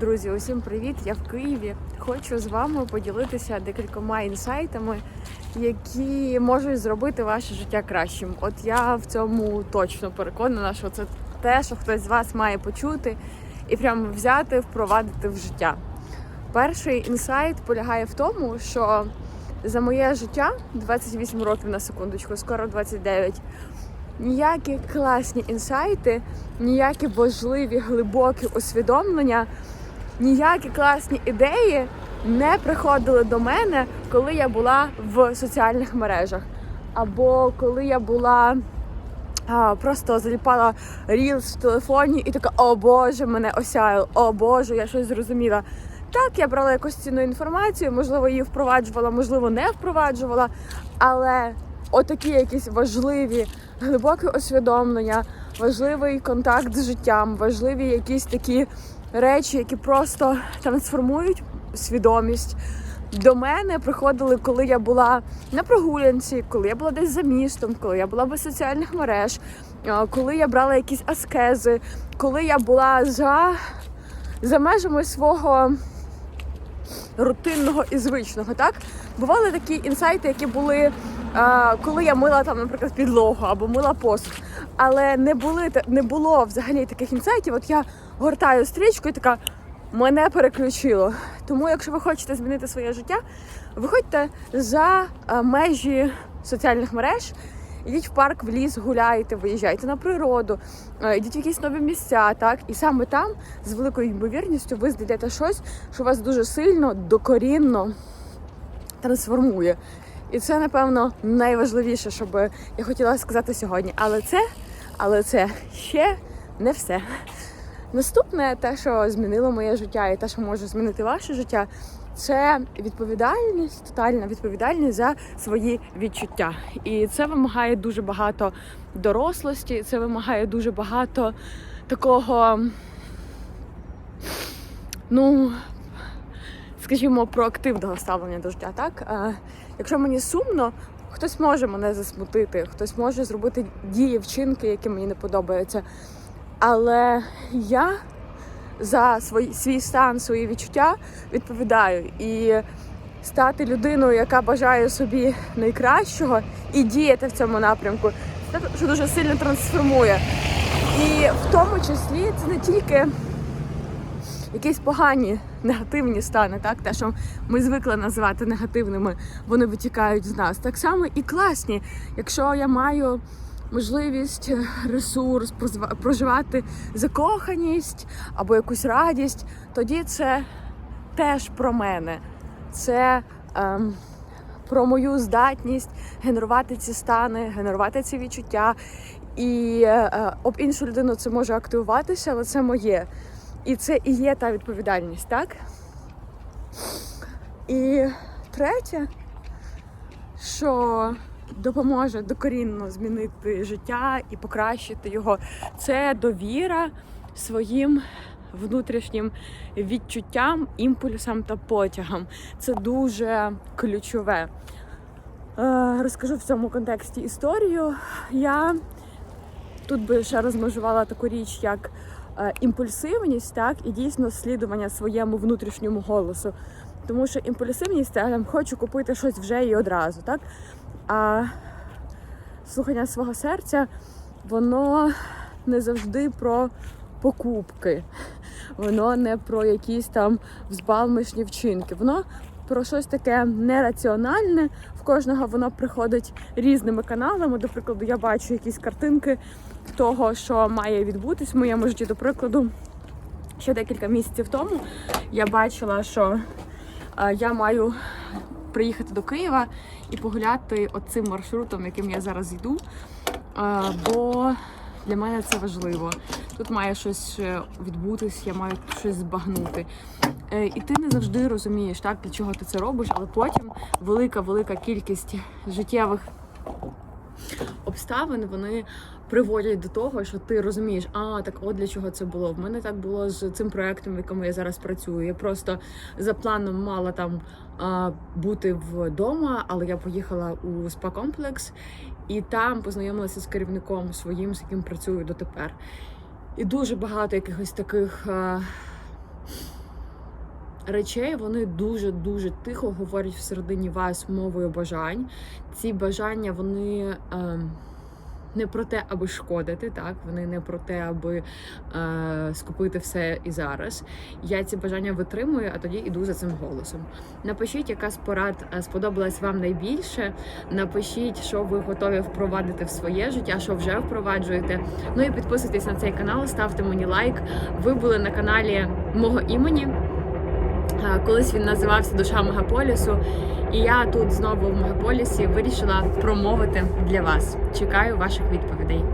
Друзі, усім привіт! Я в Києві. Хочу з вами поділитися декількома інсайтами, які можуть зробити ваше життя кращим. От я в цьому точно переконана, що це те, що хтось з вас має почути і прямо взяти, впровадити в життя. Перший інсайт полягає в тому, що за моє життя 28 років на секундочку, скоро 29, ніякі класні інсайти, ніякі важливі глибокі усвідомлення, ніякі класні ідеї не приходили до мене, коли я була в соціальних мережах. Або коли я була а, просто заліпала рілс в телефоні і така, о Боже, мене осяяло, о Боже, я щось зрозуміла. Так, я брала якусь цінну інформацію, можливо, її впроваджувала, можливо, не впроваджувала. Але отакі якісь важливі, глибокі усвідомлення, важливий контакт з життям, важливі якісь такі речі, які просто трансформують свідомість. До мене приходили, коли я була на прогулянці, коли я була десь за містом, коли я була без соціальних мереж, коли я брала якісь аскези, коли я була за, за межами свого рутинного і звичного. Так бували такі інсайти, які були, коли я мила там, наприклад, підлогу або мила посуд. Але не були не було взагалі таких інсайтів. От я гортаю стрічку і така. Мене переключило. Тому, якщо ви хочете змінити своє життя, виходьте за е, межі соціальних мереж, ідіть в парк, в ліс, гуляйте, виїжджайте на природу, е, йдіть в якісь нові місця, так і саме там з великою ймовірністю ви знайдете щось, що вас дуже сильно докорінно трансформує. І це, напевно, найважливіше, що я хотіла сказати сьогодні. Але це, але це ще не все. Наступне, те, що змінило моє життя, і те, що може змінити ваше життя, це відповідальність, тотальна відповідальність за свої відчуття. І це вимагає дуже багато дорослості, це вимагає дуже багато такого, ну, скажімо, проактивного ставлення до життя. Так, Е, якщо мені сумно, хтось може мене засмутити, хтось може зробити дії, вчинки, які мені не подобаються. Але я за свій, свій стан, свої відчуття відповідаю. І стати людиною, яка бажає собі найкращого, і діяти в цьому напрямку, це дуже сильно трансформує. І в тому числі це не тільки якісь погані негативні стани, так те, що ми звикли називати негативними, вони витікають з нас. Так само і класні. Якщо я маю можливість, е, ресурс проживати закоханість або якусь радість, тоді це теж про мене. Це ем, про мою здатність генерувати ці стани, генерувати ці відчуття. І е, об іншу людину це може активуватися, але це моє. І це і є та відповідальність, так? І третє, що допоможе докорінно змінити життя і покращити його, це довіра своїм внутрішнім відчуттям, імпульсам та потягам. Це дуже ключове. Е, Розкажу в цьому контексті історію. Я тут би ще розмежувала таку річ, як імпульсивність, так, і дійсно слідування своєму внутрішньому голосу. Тому що імпульсивність це я хочу купити щось вже і одразу, так? А слухання свого серця, воно не завжди про покупки, воно не про якісь там взбалмошні вчинки. Воно про щось таке нераціональне. В кожного воно приходить різними каналами. До прикладу, я бачу якісь картинки того, що має відбутись в моєму житті. До прикладу, ще декілька місяців тому я бачила, що е, я маю приїхати до Києва і погуляти оцим маршрутом, яким я зараз йду. Е, Бо для мене це важливо. Тут має щось відбутись, я маю щось збагнути. Е, І ти не завжди розумієш, так, для чого ти це робиш, але потім велика-велика кількість життєвих обставин вони приводять до того, що ти розумієш, а так от для чого це було. В мене так було з цим проектом, в якому я зараз працюю. Я просто за планом мала там бути вдома, але я поїхала у спа-комплекс і там познайомилася з керівником своїм, з яким працюю дотепер. І дуже багато якихось таких. А, речей вони дуже дуже тихо говорять всередині вас мовою бажань. Ці бажання вони. ем, не про те, аби шкодити, так вони не про те, аби е, скупити все і зараз. Я ці бажання витримую, а тоді іду за цим голосом. Напишіть, яка з порад е, сподобалась вам найбільше. Напишіть, що ви готові впровадити в своє життя, що вже впроваджуєте. Ну і підписуйтесь на цей канал, ставте мені лайк. Ви були на каналі мого імені. Колись він називався Душа Мегаполісу, і я тут знову в Мегаполісі вирішила промовити для вас. Чекаю ваших відповідей.